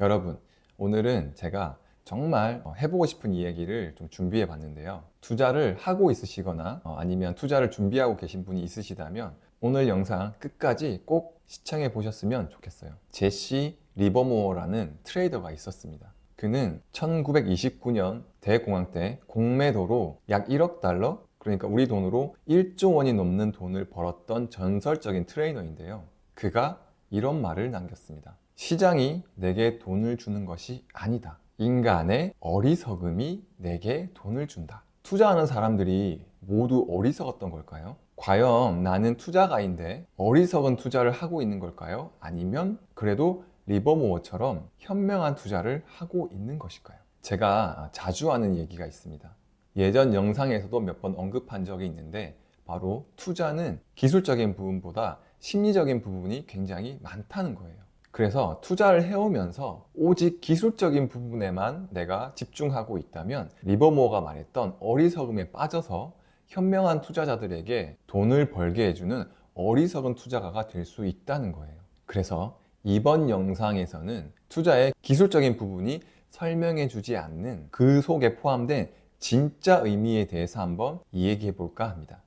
여러분, 오늘은 제가 정말 어, 해보고 싶은 이야기를 좀 준비해 봤는데요. 투자를 하고 있으시거나 어, 아니면 투자를 준비하고 계신 분이 있으시다면 오늘 영상 끝까지 꼭 시청해 보셨으면 좋겠어요. 제시 리버모어라는 트레이더가 있었습니다. 그는 1929년 대공황 때 공매도로 약 1억 달러, 그러니까 우리 돈으로 1조 원이 넘는 돈을 벌었던 전설적인 트레이너인데요. 그가 이런 말을 남겼습니다. 시장이 내게 돈을 주는 것이 아니다. 인간의 어리석음이 내게 돈을 준다. 투자하는 사람들이 모두 어리석었던 걸까요? 과연 나는 투자가인데 어리석은 투자를 하고 있는 걸까요? 아니면 그래도 리버모어처럼 현명한 투자를 하고 있는 것일까요? 제가 자주 하는 얘기가 있습니다. 예전 영상에서도 몇 번 언급한 적이 있는데 바로 투자는 기술적인 부분보다 심리적인 부분이 굉장히 많다는 거예요. 그래서 투자를 해오면서 오직 기술적인 부분에만 내가 집중하고 있다면 리버모어가 말했던 어리석음에 빠져서 현명한 투자자들에게 돈을 벌게 해주는 어리석은 투자가가 될 수 있다는 거예요. 그래서 이번 영상에서는 투자의 기술적인 부분이 설명해 주지 않는 그 속에 포함된 진짜 의미에 대해서 한번 이야기해 볼까 합니다.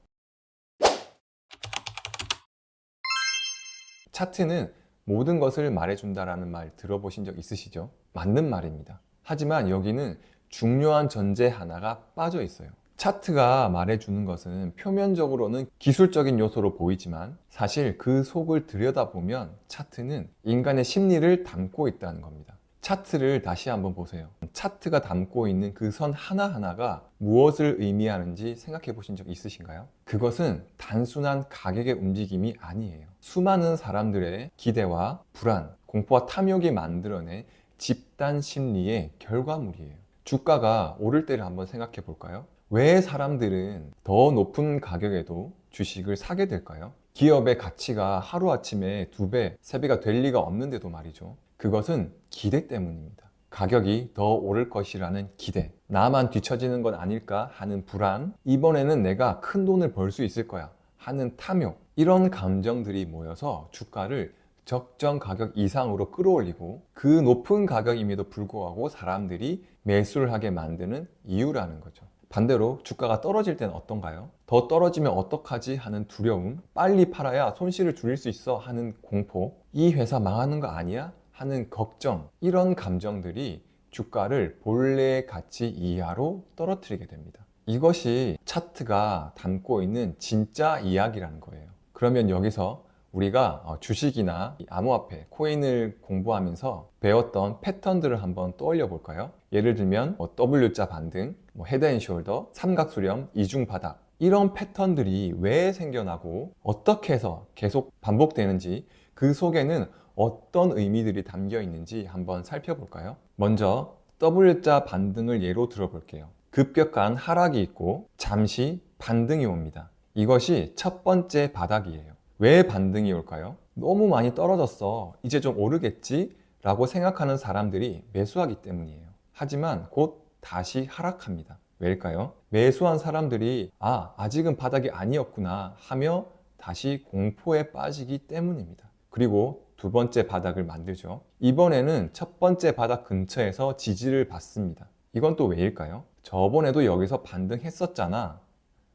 차트는 모든 것을 말해준다라는 말 들어보신 적 있으시죠? 맞는 말입니다. 하지만 여기는 중요한 전제 하나가 빠져 있어요. 차트가 말해주는 것은 표면적으로는 기술적인 요소로 보이지만 사실 그 속을 들여다보면 차트는 인간의 심리를 담고 있다는 겁니다. 차트를 다시 한번 보세요. 차트가 담고 있는 그 선 하나하나가 무엇을 의미하는지 생각해 보신 적 있으신가요? 그것은 단순한 가격의 움직임이 아니에요. 수많은 사람들의 기대와 불안, 공포와 탐욕이 만들어낸 집단 심리의 결과물이에요. 주가가 오를 때를 한번 생각해 볼까요? 왜 사람들은 더 높은 가격에도 주식을 사게 될까요? 기업의 가치가 하루아침에 두 배, 세 배가 될 리가 없는데도 말이죠. 그것은 기대 때문입니다. 가격이 더 오를 것이라는 기대. 나만 뒤처지는 건 아닐까 하는 불안. 이번에는 내가 큰 돈을 벌 수 있을 거야 하는 탐욕. 이런 감정들이 모여서 주가를 적정 가격 이상으로 끌어올리고 그 높은 가격임에도 불구하고 사람들이 매수를 하게 만드는 이유라는 거죠. 반대로 주가가 떨어질 때는 어떤가요? 더 떨어지면 어떡하지 하는 두려움, 빨리 팔아야 손실을 줄일 수 있어 하는 공포, 이 회사 망하는 거 아니야? 하는 걱정, 이런 감정들이 주가를 본래의 가치 이하로 떨어뜨리게 됩니다. 이것이 차트가 담고 있는 진짜 이야기라는 거예요. 그러면 여기서 우리가 어, 주식이나 암호화폐, 코인을 공부하면서 배웠던 패턴들을 한번 떠올려 볼까요? 예를 들면 뭐 W자 반등, 뭐 헤드앤숄더, 삼각수렴, 이중바닥 이런 패턴들이 왜 생겨나고 어떻게 해서 계속 반복되는지 그 속에는 어떤 의미들이 담겨 있는지 한번 살펴볼까요? 먼저 W자 반등을 예로 들어볼게요. 급격한 하락이 있고 잠시 반등이 옵니다. 이것이 첫 번째 바닥이에요. 왜 반등이 올까요? 너무 많이 떨어졌어. 이제 좀 오르겠지? 라고 생각하는 사람들이 매수하기 때문이에요. 하지만 곧 다시 하락합니다. 왜일까요? 매수한 사람들이 아, 아직은 바닥이 아니었구나 하며 다시 공포에 빠지기 때문입니다. 그리고 두 번째 바닥을 만들죠. 이번에는 첫 번째 바닥 근처에서 지지를 받습니다. 이건 또 왜일까요? 저번에도 여기서 반등했었잖아.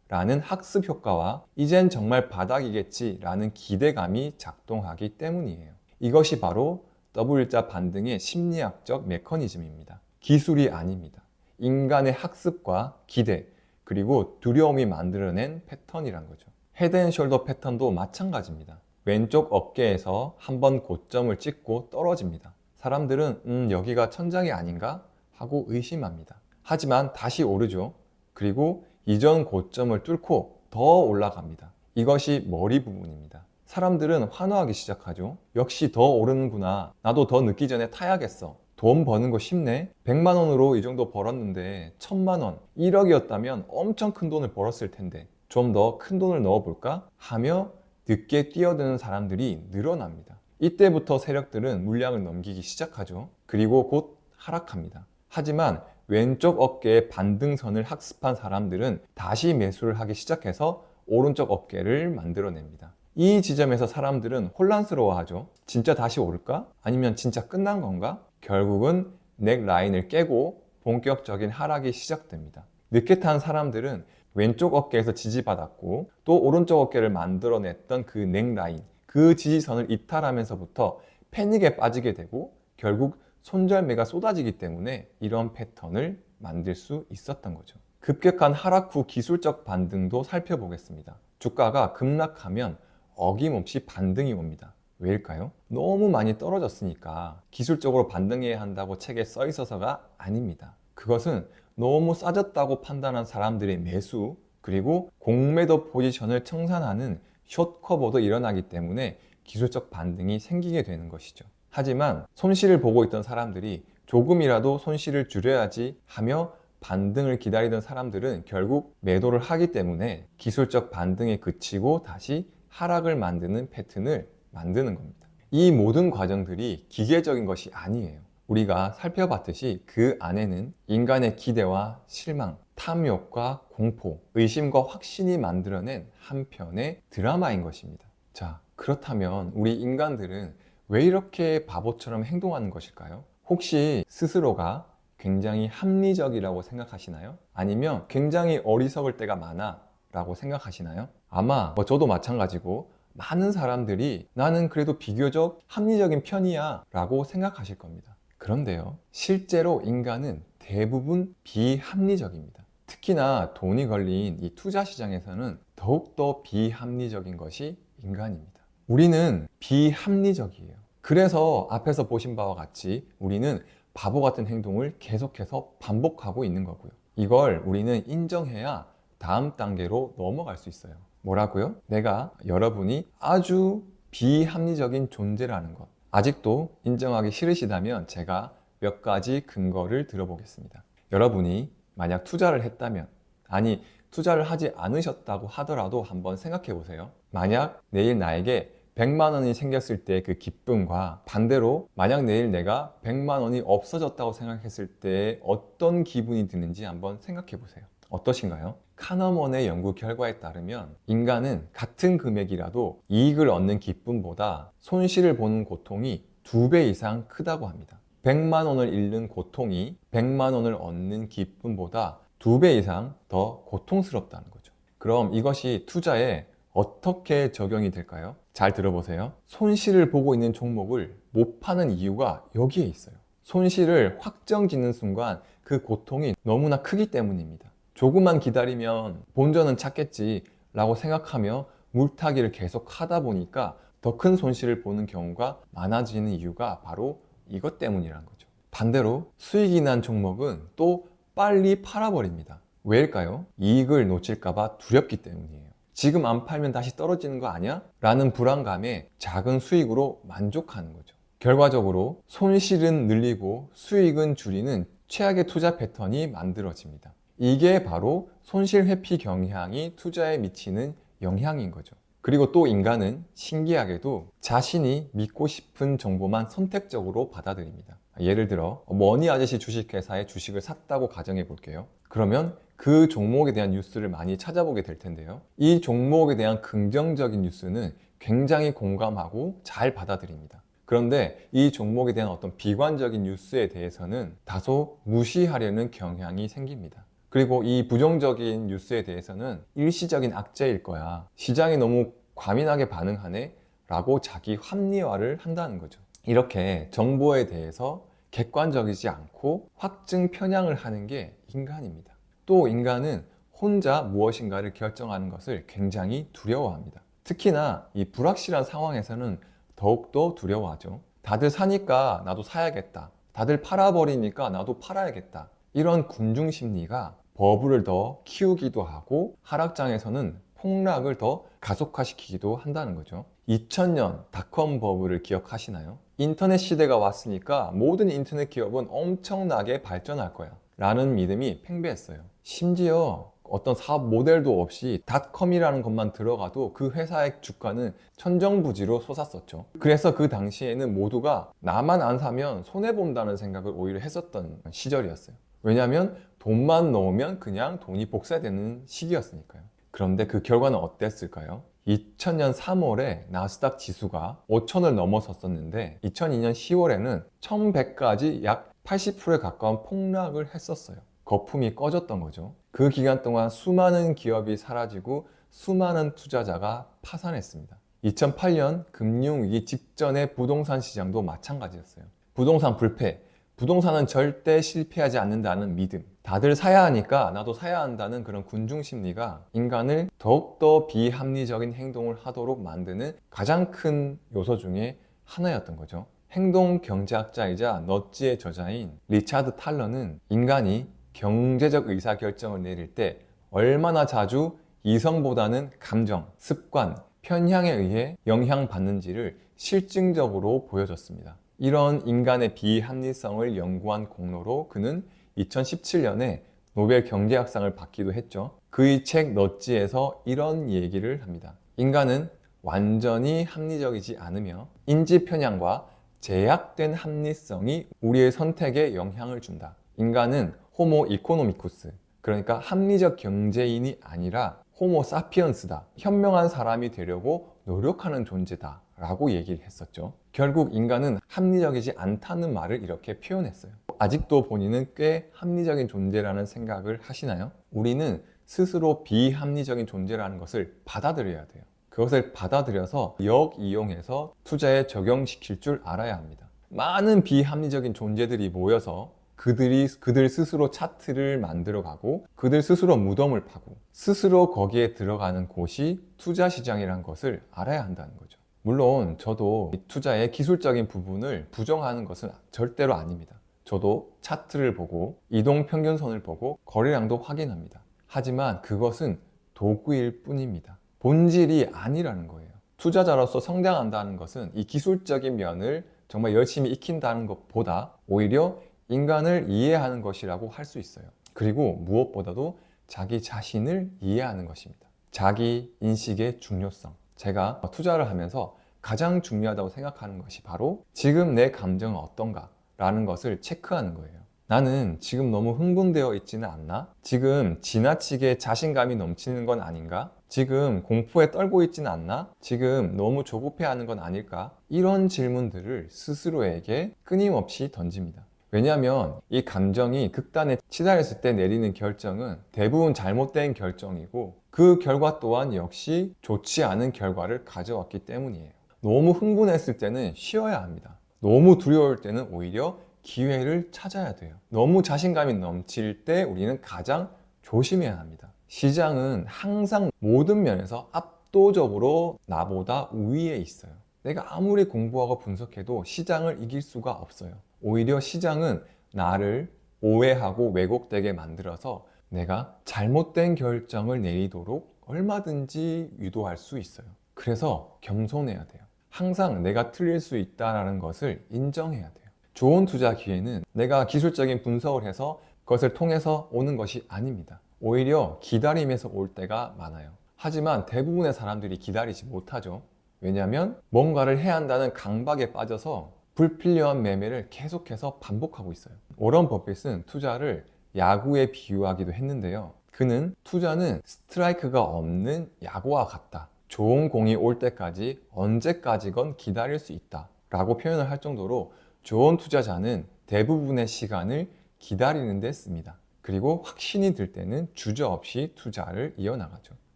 라는 학습 효과와 이젠 정말 바닥이겠지 라는 기대감이 작동하기 때문이에요. 이것이 바로 W자 반등의 심리학적 메커니즘입니다. 기술이 아닙니다. 인간의 학습과 기대, 그리고 두려움이 만들어낸 패턴이란 거죠. 헤드앤숄더 패턴도 마찬가지입니다. 왼쪽 어깨에서 한번 고점을 찍고 떨어집니다. 사람들은 음, 여기가 천장이 아닌가 하고 의심합니다. 하지만 다시 오르죠. 그리고 이전 고점을 뚫고 더 올라갑니다. 이것이 머리 부분입니다. 사람들은 환호하기 시작하죠. 역시 더 오르는구나. 나도 더 늦기 전에 타야겠어. 돈 버는 거 쉽네. 100만 원으로 이 정도 벌었는데 1000만 원, 1억이었다면 엄청 큰 돈을 벌었을 텐데 좀 더 큰 돈을 넣어 볼까? 하며 늦게 뛰어드는 사람들이 늘어납니다. 이때부터 세력들은 물량을 넘기기 시작하죠. 그리고 곧 하락합니다. 하지만 왼쪽 어깨의 반등선을 학습한 사람들은 다시 매수를 하기 시작해서 오른쪽 어깨를 만들어냅니다. 이 지점에서 사람들은 혼란스러워하죠. 진짜 다시 오를까? 아니면 진짜 끝난 건가? 결국은 넥 라인을 깨고 본격적인 하락이 시작됩니다. 늦게 탄 사람들은 왼쪽 어깨에서 지지받았고 또 오른쪽 어깨를 만들어냈던 그 넥 라인, 그 지지선을 이탈하면서부터 패닉에 빠지게 되고 결국 손절매가 쏟아지기 때문에 이런 패턴을 만들 수 있었던 거죠. 급격한 하락 후 기술적 반등도 살펴보겠습니다. 주가가 급락하면 어김없이 반등이 옵니다. 왜일까요? 너무 많이 떨어졌으니까 기술적으로 반등해야 한다고 책에 써 있어서가 아닙니다. 그것은 너무 싸졌다고 판단한 사람들의 매수 그리고 공매도 포지션을 청산하는 숏커버도 일어나기 때문에 기술적 반등이 생기게 되는 것이죠. 하지만 손실을 보고 있던 사람들이 조금이라도 손실을 줄여야지 하며 반등을 기다리던 사람들은 결국 매도를 하기 때문에 기술적 반등에 그치고 다시 하락을 만드는 패턴을 만드는 겁니다. 이 모든 과정들이 기계적인 것이 아니에요. 우리가 살펴봤듯이 그 안에는 인간의 기대와 실망, 탐욕과 공포, 의심과 확신이 만들어낸 한편의 드라마인 것입니다. 자, 그렇다면 우리 인간들은 왜 이렇게 바보처럼 행동하는 것일까요? 혹시 스스로가 굉장히 합리적이라고 생각하시나요? 아니면 굉장히 어리석을 때가 많아 라고 생각하시나요? 아마 뭐 저도 마찬가지고 많은 사람들이 나는 그래도 비교적 합리적인 편이야 라고 생각하실 겁니다. 그런데요, 실제로 인간은 대부분 비합리적입니다. 특히나 돈이 걸린 이 투자 시장에서는 더욱더 비합리적인 것이 인간입니다. 우리는 비합리적이에요. 그래서 앞에서 보신 바와 같이 우리는 바보 같은 행동을 계속해서 반복하고 있는 거고요. 이걸 우리는 인정해야 다음 단계로 넘어갈 수 있어요. 뭐라고요? 내가 여러분이 아주 비합리적인 존재라는 것. 아직도 인정하기 싫으시다면 제가 몇 가지 근거를 들어보겠습니다. 여러분이 만약 투자를 했다면, 아니, 투자를 하지 않으셨다고 하더라도 한번 생각해 보세요. 만약 내일 나에게 100만 원이 생겼을 때 그 기쁨과 반대로 만약 내일 내가 100만 원이 없어졌다고 생각했을 때 어떤 기분이 드는지 한번 생각해 보세요. 어떠신가요? 카너먼의 연구 결과에 따르면 인간은 같은 금액이라도 이익을 얻는 기쁨보다 손실을 보는 고통이 두 배 이상 크다고 합니다. 100만 원을 잃는 고통이 100만 원을 얻는 기쁨보다 두 배 이상 더 고통스럽다는 거죠. 그럼 이것이 투자에 어떻게 적용이 될까요? 잘 들어보세요. 손실을 보고 있는 종목을 못 파는 이유가 여기에 있어요. 손실을 확정 짓는 순간 그 고통이 너무나 크기 때문입니다. 조금만 기다리면 본전은 찾겠지 라고 생각하며 물타기를 계속 하다 보니까 더 큰 손실을 보는 경우가 많아지는 이유가 바로 이것 때문이라는 거죠. 반대로 수익이 난 종목은 또 빨리 팔아버립니다. 왜일까요? 이익을 놓칠까봐 두렵기 때문이에요. 지금 안 팔면 다시 떨어지는 거 아니야? 라는 불안감에 작은 수익으로 만족하는 거죠. 결과적으로 손실은 늘리고 수익은 줄이는 최악의 투자 패턴이 만들어집니다. 이게 바로 손실 회피 경향이 투자에 미치는 영향인 거죠. 그리고 또 인간은 신기하게도 자신이 믿고 싶은 정보만 선택적으로 받아들입니다. 예를 들어 머니 아저씨 주식회사의 주식을 샀다고 가정해 볼게요. 그러면 그 종목에 대한 뉴스를 많이 찾아보게 될 텐데요. 이 종목에 대한 긍정적인 뉴스는 굉장히 공감하고 잘 받아들입니다. 그런데 이 종목에 대한 어떤 비관적인 뉴스에 대해서는 다소 무시하려는 경향이 생깁니다. 그리고 이 부정적인 뉴스에 대해서는 일시적인 악재일 거야. 시장이 너무 과민하게 반응하네. 라고 자기 합리화를 한다는 거죠. 이렇게 정보에 대해서 객관적이지 않고 확증 편향을 하는 게 인간입니다. 또 인간은 혼자 무엇인가를 결정하는 것을 굉장히 두려워합니다. 특히나 이 불확실한 상황에서는 더욱더 두려워하죠. 다들 사니까 나도 사야겠다. 다들 팔아버리니까 나도 팔아야겠다. 이런 군중 심리가 버블을 더 키우기도 하고 하락장에서는 폭락을 더 가속화시키기도 한다는 거죠. 2000년 닷컴 버블을 기억하시나요? 인터넷 시대가 왔으니까 모든 인터넷 기업은 엄청나게 발전할 거야. 라는 믿음이 팽배했어요. 심지어 어떤 사업 모델도 없이 닷컴이라는 것만 들어가도 그 회사의 주가는 천정부지로 솟았었죠. 그래서 그 당시에는 모두가 나만 안 사면 손해본다는 생각을 오히려 했었던 시절이었어요. 왜냐하면 돈만 넣으면 그냥 돈이 복사되는 시기였으니까요. 그런데 그 결과는 어땠을까요? 2000년 3월에 나스닥 지수가 5천을 넘어섰었는데 2002년 10월에는 1100까지 약 80%에 가까운 폭락을 했었어요. 거품이 꺼졌던 거죠. 그 기간 동안 수많은 기업이 사라지고 수많은 투자자가 파산했습니다. 2008년 금융위기 직전의 부동산 시장도 마찬가지였어요. 부동산 불패, 부동산은 절대 실패하지 않는다는 믿음. 다들 사야 하니까 나도 사야 한다는 그런 군중 심리가 인간을 더욱더 비합리적인 행동을 하도록 만드는 가장 큰 요소 중에 하나였던 거죠. 행동 경제학자이자 넛지의 저자인 리차드 탈러는 인간이 경제적 의사 결정을 내릴 때 얼마나 자주 이성보다는 감정, 습관, 편향에 의해 영향받는지를 실증적으로 보여줬습니다. 이런 인간의 비합리성을 연구한 공로로 그는 2017년에 노벨 경제학상을 받기도 했죠. 그의 책 넛지에서 이런 얘기를 합니다. 인간은 완전히 합리적이지 않으며 인지 편향과 제약된 합리성이 우리의 선택에 영향을 준다. 인간은 호모 이코노미쿠스, 그러니까 합리적 경제인이 아니라 호모 사피언스다. 현명한 사람이 되려고 노력하는 존재다. 라고 얘기를 했었죠. 결국 인간은 합리적이지 않다는 말을 이렇게 표현했어요. 아직도 본인은 꽤 합리적인 존재라는 생각을 하시나요? 우리는 스스로 비합리적인 존재라는 것을 받아들여야 돼요. 그것을 받아들여서 역이용해서 투자에 적용시킬 줄 알아야 합니다. 많은 비합리적인 존재들이 모여서 그들이 그들 스스로 차트를 만들어 가고 그들 스스로 무덤을 파고 스스로 거기에 들어가는 곳이 투자 시장이라는 것을 알아야 한다는 거죠. 물론 저도 이 투자의 기술적인 부분을 부정하는 것은 절대로 아닙니다. 저도 차트를 보고 이동 평균선을 보고 거래량도 확인합니다. 하지만 그것은 도구일 뿐입니다. 본질이 아니라는 거예요. 투자자로서 성장한다는 것은 이 기술적인 면을 정말 열심히 익힌다는 것보다 오히려 인간을 이해하는 것이라고 할 수 있어요. 그리고 무엇보다도 자기 자신을 이해하는 것입니다. 자기 인식의 중요성. 제가 투자를 하면서 가장 중요하다고 생각하는 것이 바로 지금 내 감정은 어떤가 라는 것을 체크하는 거예요. 나는 지금 너무 흥분되어 있지는 않나? 지금 지나치게 자신감이 넘치는 건 아닌가? 지금 공포에 떨고 있지는 않나? 지금 너무 조급해 하는 건 아닐까? 이런 질문들을 스스로에게 끊임없이 던집니다. 왜냐하면 이 감정이 극단에 치달았을 때 내리는 결정은 대부분 잘못된 결정이고 그 결과 또한 역시 좋지 않은 결과를 가져왔기 때문이에요. 너무 흥분했을 때는 쉬어야 합니다. 너무 두려울 때는 오히려 기회를 찾아야 돼요. 너무 자신감이 넘칠 때 우리는 가장 조심해야 합니다. 시장은 항상 모든 면에서 압도적으로 나보다 우위에 있어요. 내가 아무리 공부하고 분석해도 시장을 이길 수가 없어요. 오히려 시장은 나를 오해하고 왜곡되게 만들어서 내가 잘못된 결정을 내리도록 얼마든지 유도할 수 있어요. 그래서 겸손해야 돼요. 항상 내가 틀릴 수 있다는 것을 인정해야 돼요. 좋은 투자 기회는 내가 기술적인 분석을 해서 그것을 통해서 오는 것이 아닙니다. 오히려 기다림에서 올 때가 많아요. 하지만 대부분의 사람들이 기다리지 못하죠. 왜냐하면 뭔가를 해야 한다는 강박에 빠져서 불필요한 매매를 계속해서 반복하고 있어요. 워런 버핏은 투자를 야구에 비유하기도 했는데요. 그는 투자는 스트라이크가 없는 야구와 같다. 좋은 공이 올 때까지 언제까지건 기다릴 수 있다. 라고 표현을 할 정도로 좋은 투자자는 대부분의 시간을 기다리는 데 씁니다. 그리고 확신이 들 때는 주저없이 투자를 이어나가죠.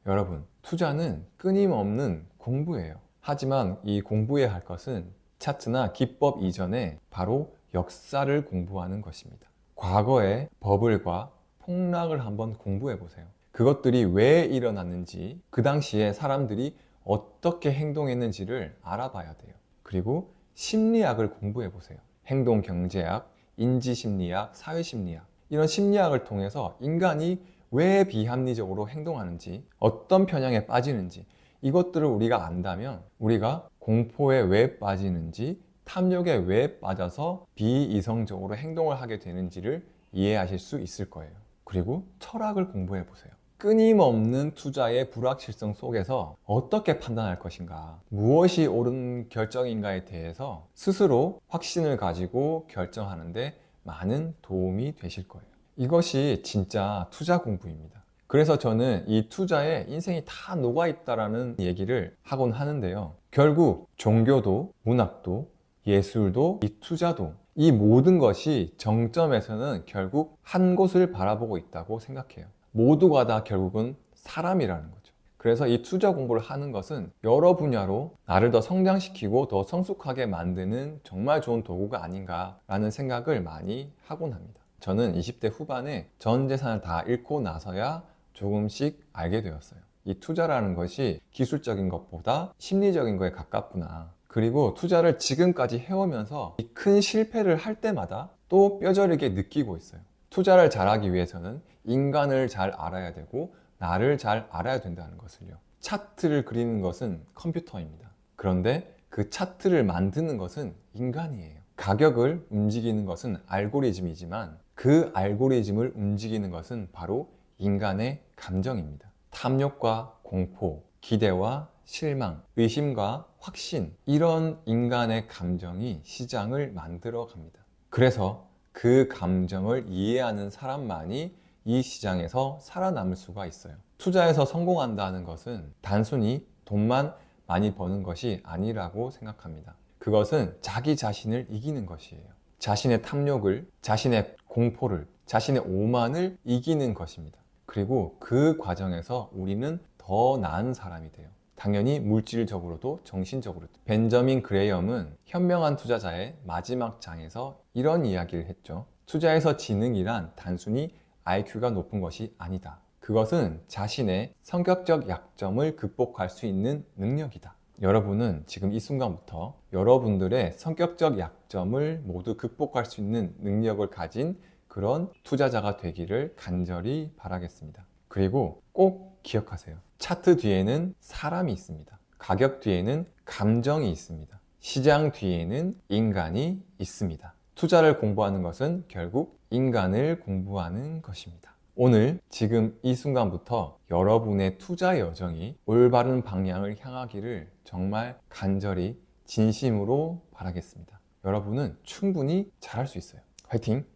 여러분, 투자는 끊임없는 공부예요. 하지만 이 공부해야 할 것은 차트나 기법 이전에 바로 역사를 공부하는 것입니다. 과거의 버블과 폭락을 한번 공부해 보세요. 그것들이 왜 일어났는지, 그 당시에 사람들이 어떻게 행동했는지를 알아봐야 돼요. 그리고 심리학을 공부해 보세요. 행동 경제학, 인지 심리학, 사회 심리학. 이런 심리학을 통해서 인간이 왜 비합리적으로 행동하는지, 어떤 편향에 빠지는지, 이것들을 우리가 안다면 우리가 공포에 왜 빠지는지, 탐욕에 왜 빠져서 비이성적으로 행동을 하게 되는지를 이해하실 수 있을 거예요. 그리고 철학을 공부해 보세요. 끊임없는 투자의 불확실성 속에서 어떻게 판단할 것인가, 무엇이 옳은 결정인가에 대해서 스스로 확신을 가지고 결정하는데 많은 도움이 되실 거예요. 이것이 진짜 투자 공부입니다. 그래서 저는 이 투자에 인생이 다 녹아있다라는 얘기를 하곤 하는데요. 결국 종교도, 문학도, 예술도, 이 투자도, 이 모든 것이 정점에서는 결국 한 곳을 바라보고 있다고 생각해요. 모두가 다 결국은 사람이라는 거죠. 그래서 이 투자 공부를 하는 것은 여러 분야로 나를 더 성장시키고 더 성숙하게 만드는 정말 좋은 도구가 아닌가라는 생각을 많이 하곤 합니다. 저는 20대 후반에 전 재산을 다 잃고 나서야 조금씩 알게 되었어요. 이 투자라는 것이 기술적인 것보다 심리적인 거에 가깝구나. 그리고 투자를 지금까지 해오면서 이 큰 실패를 할 때마다 또 뼈저리게 느끼고 있어요. 투자를 잘하기 위해서는 인간을 잘 알아야 되고 나를 잘 알아야 된다는 것을요. 차트를 그리는 것은 컴퓨터입니다. 그런데 그 차트를 만드는 것은 인간이에요. 가격을 움직이는 것은 알고리즘이지만 그 알고리즘을 움직이는 것은 바로 인간의 감정입니다. 탐욕과 공포, 기대와 실망, 의심과 확신, 이런 인간의 감정이 시장을 만들어 갑니다. 그래서 그 감정을 이해하는 사람만이 이 시장에서 살아남을 수가 있어요. 투자에서 성공한다는 것은 단순히 돈만 많이 버는 것이 아니라고 생각합니다. 그것은 자기 자신을 이기는 것이에요. 자신의 탐욕을, 자신의 공포를, 자신의 오만을 이기는 것입니다. 그리고 그 과정에서 우리는 더 나은 사람이 돼요. 당연히 물질적으로도 정신적으로도. 벤저민 그레이엄은 현명한 투자자의 마지막 장에서 이런 이야기를 했죠. 투자에서 지능이란 단순히 IQ가 높은 것이 아니다. 그것은 자신의 성격적 약점을 극복할 수 있는 능력이다. 여러분은 지금 이 순간부터 여러분들의 성격적 약점을 모두 극복할 수 있는 능력을 가진 그런 투자자가 되기를 간절히 바라겠습니다. 그리고 꼭 기억하세요. 차트 뒤에는 사람이 있습니다. 가격 뒤에는 감정이 있습니다. 시장 뒤에는 인간이 있습니다. 투자를 공부하는 것은 결국 인간을 공부하는 것입니다. 오늘 지금 이 순간부터 여러분의 투자 여정이 올바른 방향을 향하기를 정말 간절히 진심으로 바라겠습니다. 여러분은 충분히 잘할 수 있어요. 화이팅!